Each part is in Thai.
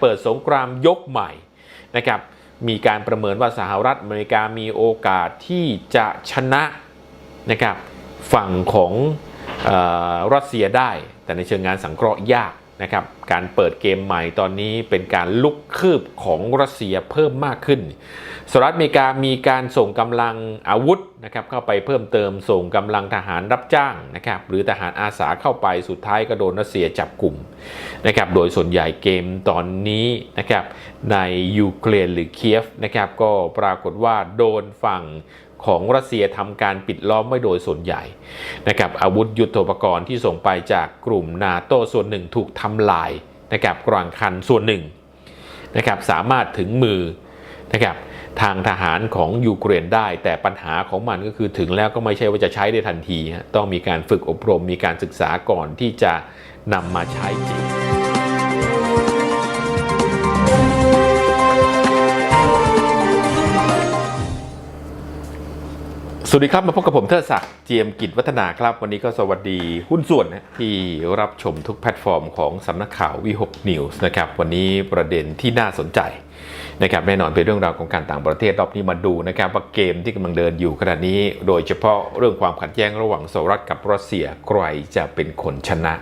เปิดสงครามยกใหม่นะครับมีการประเมินว่าสหรัฐอเมริกามีโอกาสที่จะชนะนะครับฝั่งของออรัสเซียได้ แต่ในเชิงงานสังเคราะห์ยาก นะครับการเปิดเกมใหม่ตอนนี้เป็นการลุกคืบของรัสเซียเพิ่มมากขึ้นสหรัฐอเมริกามีการส่งกำลังอาวุธนะครับเข้าไปเพิ่มเติมส่งกำลังทหารรับจ้างนะครับหรือทหารอาสาเข้าไปสุดท้ายก็โดนรัสเซียจับกลุ่มนะครับโดยส่วนใหญ่เกมตอนนี้นะครับในยูเครนหรือเคียฟนะครับก็ปรากฏว่าโดนฝั่ง ของรัสเซียทำการปิดล้อมไว้โดยส่วนใหญ่นะครับอาวุธยุทโธปกรณ์ที่ส่งไปจากกลุ่มนาโตส่วนหนึ่งถูกทำลายนะครับกลางคันส่วนหนึ่งนะครับสามารถถึงมือนะครับทางทหารของยูเครนได้ แต่ปัญหาของมันก็คือถึงแล้วก็ไม่ใช่ว่าจะใช้ได้ทันที ต้องมีการฝึกอบรมมีการศึกษาก่อนที่จะนำมาใช้จริง สวัสดีครับ มาพบกับผมเทิดศักดิ์เจียมกิจวัฒนาครับ วันนี้ก็สวัสดีหุ้นส่วนนะที่รับชมทุกแพลตฟอร์มของสำนักข่าววีหกนิวส์นะครับ วันนี้ประเด็นที่น่าสนใจนะครับแน่นอนเป็นเรื่องราวของการต่างประเทศรอบนี้มาดูนะครับว่าเกมที่กำลังเดินอยู่ขณะนี้ โดยเฉพาะเรื่องความขัดแย้งระหว่างสหรัฐกับรัสเซียใครจะเป็นคนชนะ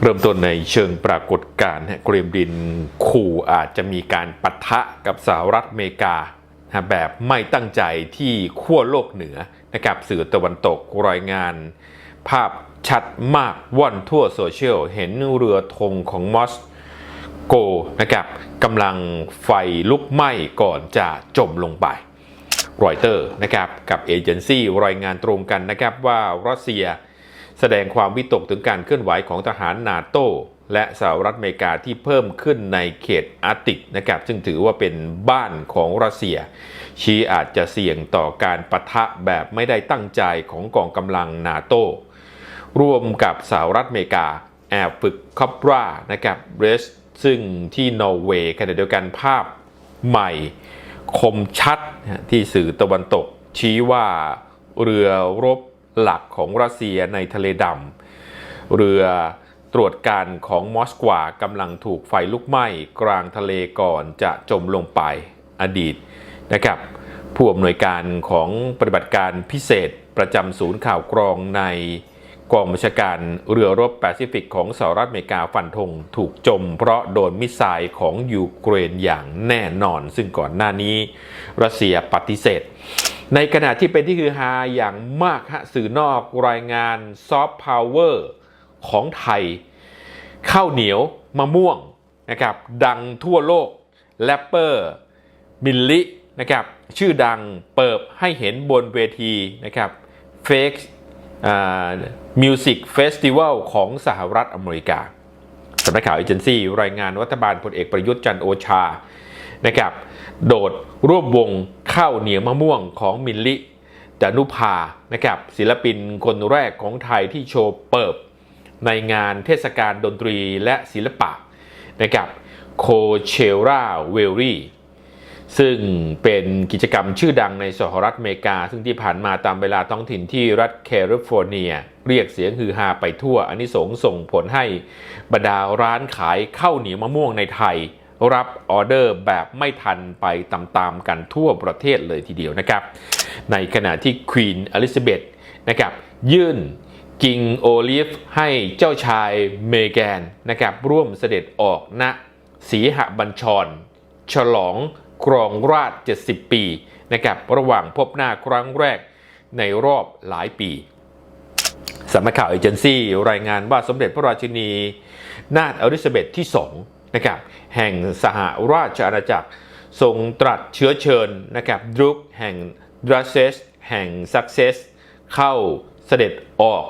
เริ่มต้นในเชิงปรากฏการณ์เกรมดินขู่อาจจะมีการปะทะกับสหรัฐอเมริกา แบบไม่ตั้งใจที่ขั้วโลกเหนือนะครับสื่อตะวันตกรายงาน ภาพชัดมากว่อนทั่วโซเชียล เห็นเรือธงของมอสโกนะครับกำลังไฟลุกไหม้ก่อนจะจมลงไปรอยเตอร์นะครับกับเอเจนซี่รายงานตรงกันนะครับว่ารัสเซียแสดงความวิตกถึงการเคลื่อนไหวของทหารนาโต และสหรัฐอเมริกาที่เพิ่มขึ้นในเขตอาร์ติกนะครับซึ่งถือว่าเป็นบ้านของรัสเซีย ชี้อาจจะเสี่ยงต่อการปะทะแบบไม่ได้ตั้งใจของกองกำลังนาโตร่วมกับสหรัฐอเมริกาแอบฝึกคอปรานะครับเรสซึ่งที่นอร์เวย์ขณะเดียวกันภาพใหม่คมชัดที่สื่อตะวันตก ชี้ว่าเรือรบหลักของรัสเซียในทะเลดำเรือ ตรวจการของมอสกวากำลังถูกไฟลุกไหม้กลางทะเลก่อนจะจมลงไปอดีตนะครับ ผู้อำนวยการของปฏิบัติการพิเศษประจำศูนย์ข่าวกรองในกองบัญชาการเรือรบแปซิฟิกของสหรัฐอเมริกาฟันธงถูกจม เพราะโดนมิสไซล์ของยูเครนอย่างแน่นอน ซึ่งก่อนหน้านี้รัสเซียปฏิเสธ ในขณะที่เป็นที่คือฮาอย่างมากฮะสื่อนอกรายงานซอฟต์พาวเวอร์ ของไทย ข้าวเหนียวมะม่วงนะครับดังทั่วโลกแรปเปอร์มิลลินะครับชื่อดังเปิดให้เห็นบนเวทีนะครับเฟกมิวสิกเฟสติวัลของสหรัฐอเมริกาสำนักข่าวเอเจนซี่รายงานรัฐบาลพลเอกประยุทธ์จันโอชานะครับโดดร่วมวงข้าวเหนียวมะม่วงของมิลลิจานุภานะครับศิลปินคนแรกของไทยที่โชว์เปิบ ในงานเทศกาลดนตรีและศิลปะนะครับโคเชราเวลลี่ซึ่งเป็นกิจกรรมชื่อดังในสหรัฐอเมริกา ซึ่งที่ผ่านมาตามเวลาท้องถิ่นที่รัฐแคลิฟอร์เนีย เรียกเสียงฮือฮาไปทั่ว อันนี้สงส์ส่งผลให้บรรดาร้านขายข้าวเหนียวมะม่วงในไทย รับออเดอร์แบบไม่ทันไปตามๆกันทั่วประเทศเลยทีเดียวนะครับ ในขณะที่ควีนอลิซาเบธนะครับยื่น กิงโอลิฟให้เจ้าชายเมแกนนะครับร่วมเสด็จออกณสีหบัญชร ฉลองครองราช 70 ปีนะครับระหว่างพบหน้าครั้งแรกในรอบหลายปีสำนักข่าวเอเจนซี่รายงานว่าสมเด็จพระราชินี นาถอลิซาเบธที่2นะครับแห่งสหราชอาณาจักร ทรงตรัสเชื้อเชิญนะครับดรุกแห่งดรัสเซสแห่งซักเซสเข้า เสด็จออก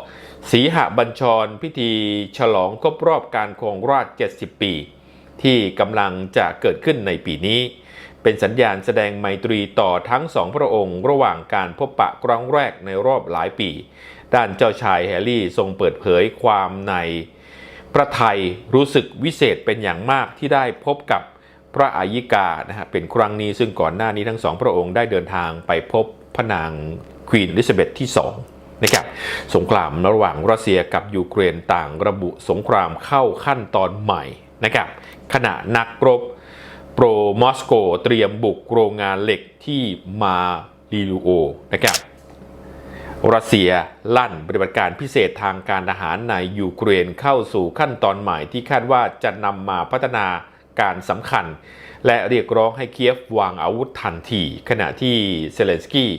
สีหบัญชรพิธีฉลองครบรอบการครองราช 70 ปี ที่กำลังจะเกิดขึ้นในปีนี้ เป็นสัญญาณแสดงไมตรีต่อทั้งสองพระองค์ ระหว่างการพบปะครั้งแรกในรอบหลายปี ด้านเจ้าชายแฮร์รี่ทรงเปิดเผยความในพระไทยรู้สึกวิเศษเป็นอย่างมากที่ได้พบกับพระอายิกานะฮะเป็นครั้งนี้ซึ่งก่อนหน้านี้ทั้งสองพระองค์ได้เดินทางไปพบพระนางควีนอลิซาเบธที่2 นะครับสงครามระหว่างรัสเซียกับยูเครนต่างระบุสงครามเข้าขั้นตอนใหม่นะครับขณะนักรบโปรมอสโกเตรียมบุกโรงงานเหล็กที่มาลีลูโอนะครับรัสเซียลั่นปฏิบัติการพิเศษทางการทหารในยูเครนเข้าสู่ขั้นตอนใหม่ที่คาดว่าจะนำมาพัฒนา การสำคัญ และเรียกร้องให้เคียฟวางอาวุธทันที ขณะที่เซเลนสกี้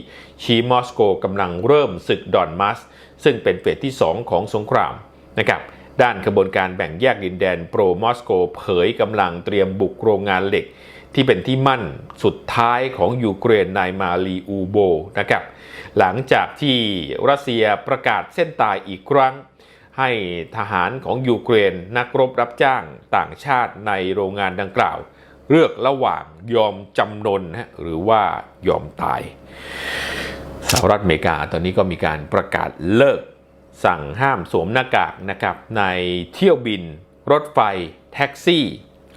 ชี้มอสโกกำลังเริ่มศึกดอนมัส ซึ่งเป็นเฟสที่ 2 ของสงครามนะครับด้านขบวนการแบ่งแยกดินแดนโปรมอสโกเผยกำลังเตรียมบุกโรงงานเหล็ก ที่เป็นที่มั่นสุดท้ายของยูเครนในมาลีอูโบนะครับหลังจากที่รัสเซียประกาศเส้นตายอีกครั้ง ให้ทหารของยูเครนนักรบรับจ้างต่างชาติในโรงงานดังกล่าว เลือกระหว่างยอมจำนนนะหรือว่ายอมตายสหรัฐอเมริกาตอนนี้ก็มีการประกาศเลิกสั่งห้ามสวมหน้ากากนะครับในเที่ยวบิน รถไฟ แท็กซี่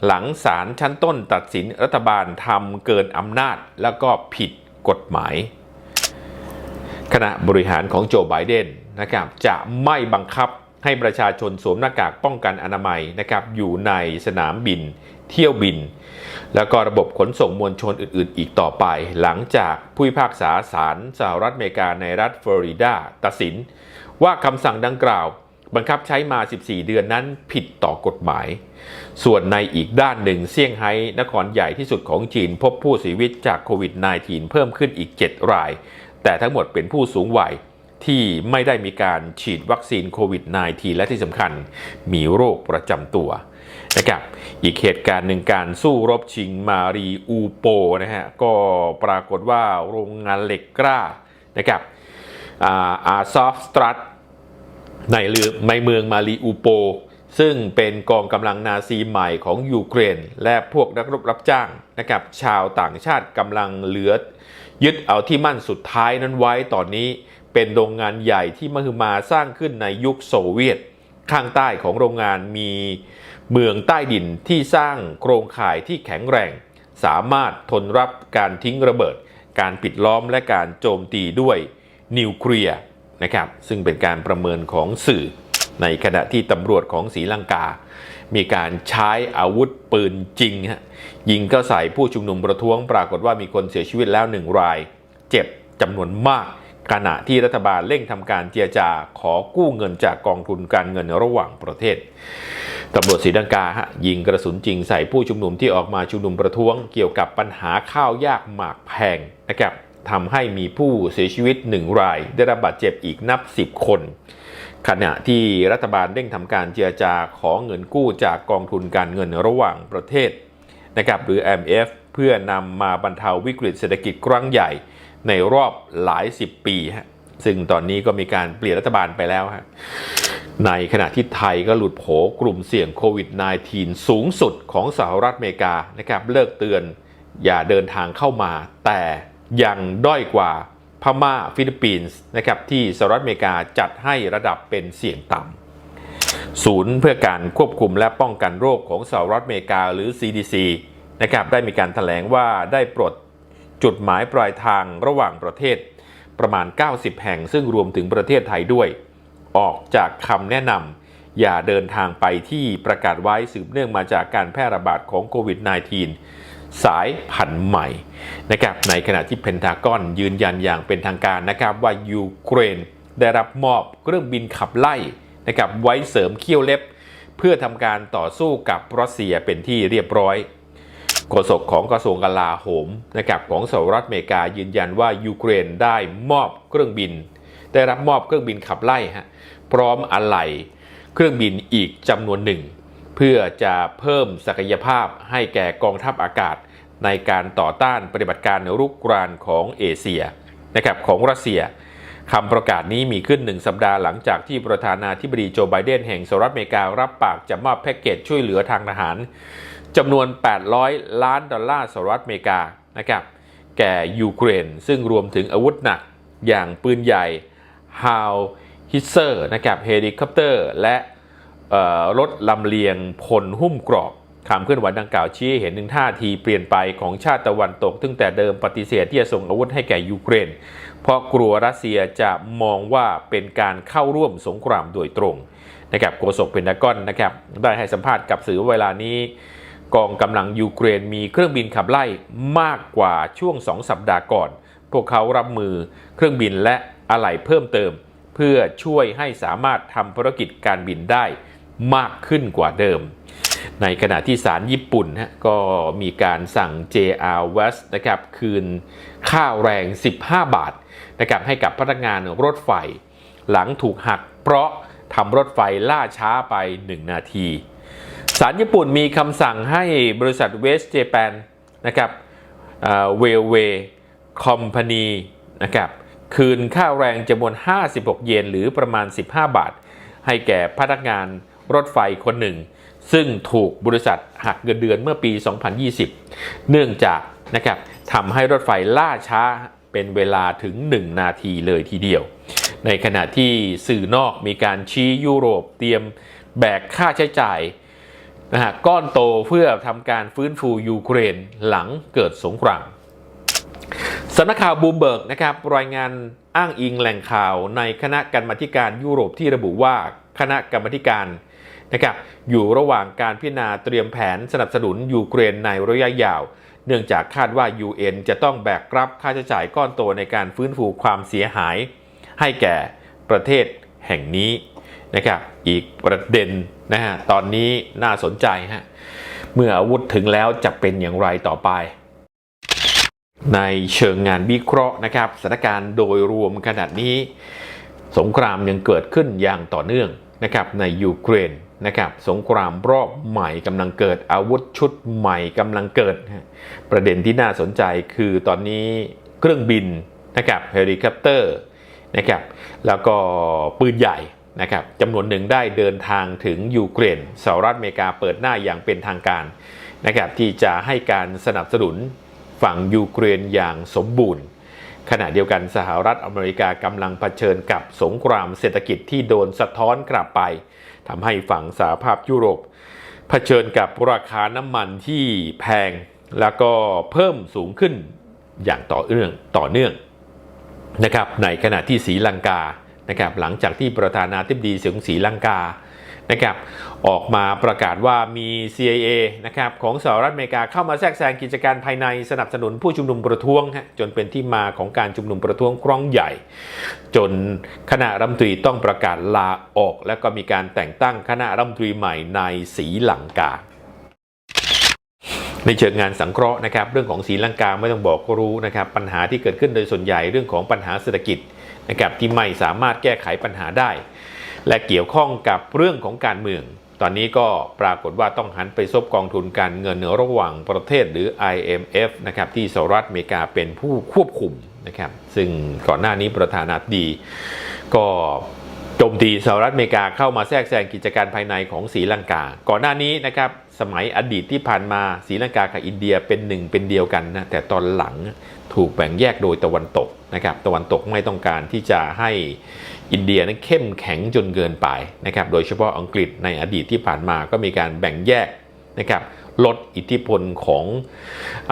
หลังศาลชั้นต้นตัดสินรัฐบาลทำเกินอำนาจแล้วก็ผิดกฎหมาย คณะบริหารของโจไบเดนนะครับจะไม่บังคับ ให้ประชาชนสวมหน้ากากป้องกันอนามัยนะครับอยู่ในสนามบิน เที่ยวบิน แล้วก็ระบบขนส่งมวลชนอื่น ๆ อีกต่อไป หลังจากผู้พิพากษาศาลสหรัฐอเมริกาในรัฐฟลอริดาตัดสิน ว่าคำสั่งดังกล่าว บังคับใช้มา 14 เดือนนั้นผิดต่อกฎหมาย ส่วนในอีกด้านหนึ่งเซี่ยงไฮ้นครใหญ่ที่สุดของจีนพบผู้เสียชีวิตจากโควิด -19 เพิ่มขึ้นอีก 7 ราย แต่ทั้งหมดเป็นผู้สูงวัย ที่ไม่ได้มีการฉีดวัคซีนโควิด -19 และที่สำคัญมีโรคประจำตัวนะครับอีกเหตุการณ์หนึ่งการสู้รบชิงมารีอูโปนะฮะก็ปรากฏว่าโรงงานเหล็กกล้านะครับอาซอฟสตรัตในเรือในเมืองมารีอูโป ซึ่งเป็นกองกำลังนาซีใหม่ของยูเครน และพวกนักรบรับจ้างนะครับชาวต่างชาติกำลังเหลือยึดเอาที่มั่นสุดท้ายนั้นไว้ตอนนี้ เป็นโรงงานใหญ่ที่มหึมาสร้างขึ้นในยุคโซเวียต ข้างใต้ของโรงงานมีเมืองใต้ดินที่สร้างโครงข่ายที่แข็งแรง สามารถทนรับการทิ้งระเบิด การปิดล้อมและการโจมตีด้วยนิวเคลียร์นะครับซึ่งเป็นการประเมินของสื่อในขณะที่ตำรวจของศรีลังกา มีการใช้อาวุธปืนจริงฮะยิงก็ใส่ผู้ชุมนุมประท้วงปรากฏว่ามีคนเสียชีวิตแล้วหนึ่งราย เจ็บจำนวนมาก ขณะที่รัฐบาลเร่งทำการเจรจาขอกู้เงินจากกองทุนการเงินระหว่างประเทศตำรวจศรีลังกาฮะยิงกระสุนจริงใส่ผู้ชุมนุมที่ออกมาชุมนุมประท้วงเกี่ยวกับปัญหาข้าวยากหมากแพงนะครับทำให้มีผู้เสียชีวิตหนึ่งราย ได้รับบาดเจ็บอีกนับสิบคน ขณะที่รัฐบาลเร่งทำการเจรจาขอเงินกู้จากกองทุนการเงินระหว่างประเทศนะครับหรือ MF เพื่อนำมาบรรเทาวิกฤตเศรษฐกิจครั้งใหญ่ ในรอบหลายสิบปีฮะซึ่งตอนนี้ก็มีการเปลี่ยนรัฐบาลไปแล้วฮะในขณะที่ไทยก็หลุดโผกลุ่มเสี่ยงโควิด -19 สูงสุดของสหรัฐอเมริกานะครับเลิกเตือนอย่าเดินทางเข้ามา แต่ยังด้อยกว่าพม่าฟิลิปปินส์นะครับที่สหรัฐอเมริกาจัดให้ระดับเป็นเสี่ยงต่ำศูนย์เพื่อการควบคุมและป้องกันโรคของสหรัฐอเมริกาหรือ CDC นะครับได้มีการถแถลงว่าได้ปลด จุดหมายปลายทางระหว่างประเทศ ประมาณ 90 แห่งซึ่งรวมถึงประเทศไทยด้วย ออกจากคำแนะนำอย่าเดินทางไปที่ประกาศไว้สืบเนื่องมาจากการแพร่ระบาดของโควิด -19 สายพันธุ์ใหม่นะครับในขณะที่เพนทากอนยืนยันอย่างเป็นทางการนะครับว่ายูเครนได้รับมอบเครื่องบินขับไล่นะครับไว้เสริมเขี้ยวเล็บ เพื่อทำการต่อสู้กับรัสเซียเป็นที่เรียบร้อย โฆษกของกระทรวงกลาโหมนะครับของสหรัฐอเมริกายืนยันว่ายูเครนได้มอบเครื่องบิน ได้รับมอบเครื่องบินขับไล่ฮะพร้อมอะไหล่เครื่องบินอีกจำนวนหนึ่ง เพื่อจะเพิ่มศักยภาพให้แก่กองทัพอากาศ ในการต่อต้านปฏิบัติการรุกรานของเอเชียนะครับของรัสเซีย คำประกาศนี้มีขึ้นหนึ่งสัปดาห์หลังจากที่ประธานาธิบดีโจไบเดนแห่งสหรัฐอเมริการับปากจะมอบแพ็กเกจช่วยเหลือทางทหารจำนวน 800 ล้านดอลลาร์สหรัฐอเมริกานะครับแก่ยูเครน ซึ่งรวมถึงอาวุธหนักอย่างปืนใหญ่ฮาวฮิเซอร์นะครับเฮลิคอปเตอร์ และรถลำเลียงพลหุ้มกรอบคำเคลื่อนไหวดังกล่าวชี้เห็นถึงท่าทีเปลี่ยนไปของชาติตะวันตกตั้งแต่เดิมปฏิเสธที่จะส่งอาวุธให้แก่ยูเครน เพราะกลัวรัสเซียจะมองว่าเป็นการเข้าร่วมสงครามโดยตรงนะครับโฆษกเพนทากอนนะครับได้ให้สัมภาษณ์กับสื่อเวลานี้ กองกำลังยูเครนมีเครื่องบินขับไล่มากกว่าช่วง 2 สัปดาห์ก่อน พวกเขารับมือเครื่องบินและอะไหล่เพิ่มเติม เพื่อช่วยให้สามารถทำภารกิจการบินได้มากขึ้นกว่าเดิม ในขณะที่ศาลญี่ปุ่นก็มีการสั่ง JR West นะครับคืนค่าแรง 15 บาท นะครับให้กับพนักงานรถไฟ หลังถูกหัก เพราะทำรถไฟล่าช้าไป 1 นาทีศาลญี่ปุ่นมีคำสั่งให้บริษัทเวสเจแปนนะครับเวลเวคอมพานีนะครับคืนค่าแรงจำนวน 56 เยนหรือประมาณ 15 บาท ให้แก่พนักงานรถไฟคนหนึ่ง ซึ่งถูกบริษัทหักเงินเดือนเมื่อปี 2020 เนื่องจากนะครับทำให้รถไฟล่าช้า เป็นเวลาถึง 1 นาทีเลยทีเดียว ในขณะที่สื่อนอกมีการชี้ยุโรปเตรียมแบกค่าใช้จ่ายนะฮะก้อนโตเพื่อทำการฟื้นฟูยูเครนหลังเกิดสงครามสำนักข่าวบูมเบิร์กนะครับรายงานอ้างอิงแหล่งข่าวในคณะกรรมาธิการยุโรปที่ระบุว่าคณะกรรมาธิการนะครับอยู่ระหว่างการพิจารณาเตรียมแผนสนับสนุนยูเครนในระยะยาว เนื่องจากคาดว่า UN จะต้องแบกรับค่าใช้จ่ายก้อนโตในการฟื้นฟูความเสียหาย ให้แก่ประเทศแห่งนี้นะครับอีกประเด็นนะฮะตอนนี้น่าสนใจฮะเมื่ออาวุธถึงแล้วจะเป็นอย่างไรต่อไป ในเชิงงานวิเคราะห์นะครับสถานการณ์โดยรวมขนาดนี้ สงครามยังเกิดขึ้นอย่างต่อเนื่อง นะครับในยูเครนนะครับสงครามรอบใหม่กำลังเกิดอาวุธชุดใหม่กำลังเกิด ประเด็นที่น่าสนใจคือตอนนี้เครื่องบินนะครับเฮลิคอปเตอร์นะครับแล้วก็ปืนใหญ่นะครับจำนวนหนึ่งได้เดินทางถึงยูเครนสหรัฐอเมริกาเปิดหน้าอย่างเป็นทางการนะครับที่จะให้การสนับสนุนฝั่งยูเครนอย่างสมบูรณ์ ขณะเดียวกันสหรัฐอเมริกากำลังเผชิญกับสงครามเศรษฐกิจที่โดนสะท้อนกลับไปทำให้ฝั่งสหภาพยุโรปเผชิญกับราคาน้ำมันที่แพงแล้วก็เพิ่มสูงขึ้นอย่างต่อเนื่องต่อเนื่องนะครับในขณะที่ศรีลังกานะครับหลังจากที่ประธานาธิบดีเสียงศรีลังกา นะครับออกมาประกาศว่ามี CIA นะครับของสหรัฐอเมริกาเข้ามาแทรกแซงกิจการภายในสนับสนุนผู้ชุมนุมประท้วง จนเป็นที่มาของการชุมนุมประท้วงครั้งใหญ่ จนคณะรัฐมนตรีต้องประกาศลาออก และก็มีการแต่งตั้งคณะรัฐมนตรีใหม่ในศรีลังกาในเชิงงานสังเคราะห์นะครับเรื่องของศรีลังกาไม่ต้องบอกก็รู้นะครับปัญหาที่เกิดขึ้นโดยส่วนใหญ่เรื่องของปัญหาเศรษฐกิจนะครับที่ไม่สามารถแก้ไขปัญหาได้ และเกี่ยวข้องกับเรื่องของการเมือง ตอนนี้ก็ปรากฏว่าต้องหันไปซบกองทุนการเงินระหว่างประเทศหรือ IMF นะครับที่สหรัฐอเมริกาเป็นผู้ควบคุมนะครับซึ่งก่อนหน้านี้ประธานาธิบดี ก็โจมตีสหรัฐอเมริกาเข้ามาแทรกแซงกิจการภายในของศรีลังกา ก่อนหน้านี้นะครับสมัยอดีตที่ผ่านมาศรีลังกากับอินเดียเป็นหนึ่งเป็นเดียวกันนะแต่ตอนหลังถูกแบ่งแยกโดยตะวันตกนะครับตะวันตกไม่ต้องการที่จะให้ อินเดียนั้นเข้มแข็งจนเกินไปนะครับโดยเฉพาะอังกฤษในอดีตที่ผ่านมาก็มีการแบ่งแยกนะครับลดอิทธิพลของ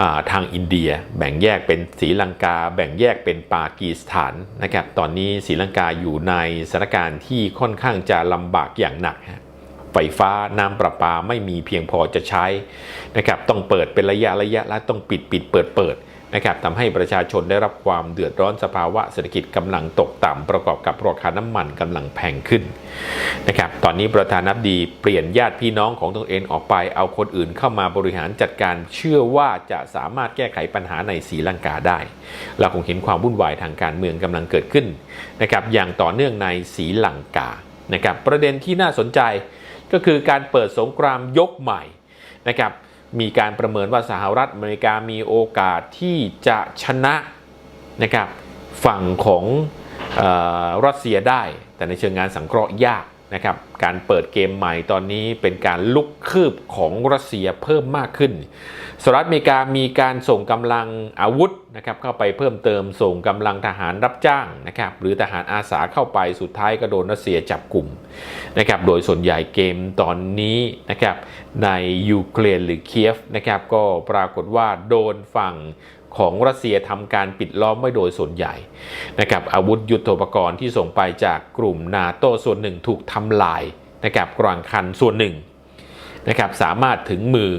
อาทางอินเดีย แบ่งแยกเป็นศรีลังกา แบ่งแยกเป็นปากีสถานนะครับตอนนี้ศรีลังกาอยู่ในสถานการณ์ที่ค่อนข้างจะลำบากอย่างหนักไฟฟ้าน้ำประปาไม่มีเพียงพอจะใช้นะครับต้องเปิดเป็นระยะระยะและต้องปิดปิดเปิดเปิด นะครับทำให้ประชาชนได้รับความเดือดร้อนสภาวะเศรษฐกิจกำลังตกต่ำประกอบกับราคาน้ำมันกำลังแพงขึ้นนะครับตอนนี้ประธานาธิบดีเปลี่ยนญาติพี่น้องของตนเองออกไป เอาคนอื่นเข้ามาบริหารจัดการเชื่อว่าจะสามารถแก้ไขปัญหาในศรีลังกาได้ เราคงเห็นความวุ่นวายทางการเมืองกำลังเกิดขึ้นนะครับอย่างต่อเนื่องในศรีลังกานะครับประเด็นที่น่าสนใจก็คือการเปิดสงครามยกใหม่นะครับ มีการประเมินว่าสหรัฐอเมริกามีโอกาสที่จะชนะนะครับฝั่งของออรัสเซียได้ แต่ในเชิงงานสังเคราะห์ยาก นะครับการเปิดเกมใหม่ตอนนี้เป็นการลุกคืบของรัสเซียเพิ่มมากขึ้นสหรัฐอเมริกามีการส่งกำลังอาวุธนะครับเข้าไปเพิ่มเติมส่งกำลังทหารรับจ้างนะครับหรือทหารอาสาเข้าไปสุดท้ายก็โดนรัสเซียจับกลุ่มนะครับโดยส่วนใหญ่เกมตอนนี้นะครับในยูเครนหรือเคียฟนะครับก็ปรากฏว่าโดนฝั่ง ของรัสเซียทำการปิดล้อมไว้โดยส่วนใหญ่นะครับอาวุธยุโทโธปกรณ์ที่ส่งไปจากกลุ่มนาโตส่วนหนึ่งถูกทำลายนะครับกลางคันส่วนหนึ่งนะครับสามารถถึงมือ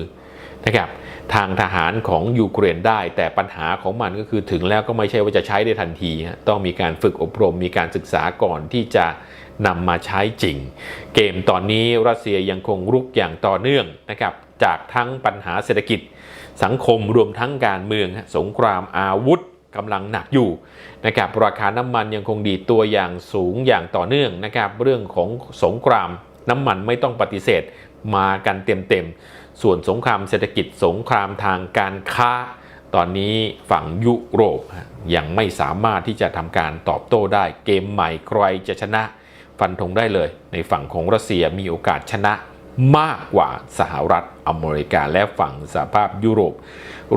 นะครับทางทหารของยูเครนได้ แต่ปัญหาของมันก็คือถึงแล้วก็ไม่ใช่ว่าจะใช้ได้ทันที ต้องมีการฝึกอบรมมีการศึกษาก่อนที่จะนำมาใช้จริง เกมตอนนี้รัสเซียยังคงรุกอย่างต่อเนื่องนะครับจากทั้งปัญหาเศรษฐกิจ สังคมรวมทั้งการเมืองสงครามอาวุธกำลังหนักอยู่นะครับราคาน้ำมันยังคงดีตัวอย่างสูงอย่างต่อเนื่องนะครับเรื่องของสงครามน้ำมันไม่ต้องปฏิเสธมากันเต็มๆ ส่วนสงครามเศรษฐกิจสงครามทางการค้า ตอนนี้ฝั่งยุโรปยังไม่สามารถที่จะทำการตอบโต้ได้เกมใหม่ใครจะชนะ ฟันธงได้เลย ในฝั่งของรัสเซียมีโอกาสชนะ มากกว่าสหรัฐอเมริกาและฝั่งสหภาพยุโรป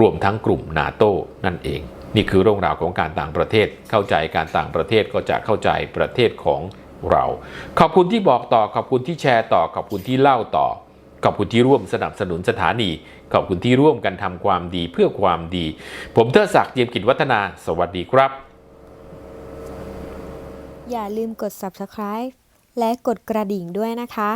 รวมทั้งกลุ่มนาโตนั่นเอง นี่คือเรื่องราวของการต่างประเทศ เข้าใจการต่างประเทศก็จะเข้าใจประเทศของเรา ขอบคุณที่บอกต่อ ขอบคุณที่แชร์ต่อ ขอบคุณที่เล่าต่อ ขอบคุณที่ร่วมสนับสนุนสถานี ขอบคุณที่ร่วมกันทำความดีเพื่อความดี ผมเทอศักดิ์เจียมกิจวัฒนา สวัสดีครับ อย่าลืมกด subscribe และกดกระดิ่งด้วยนะคะ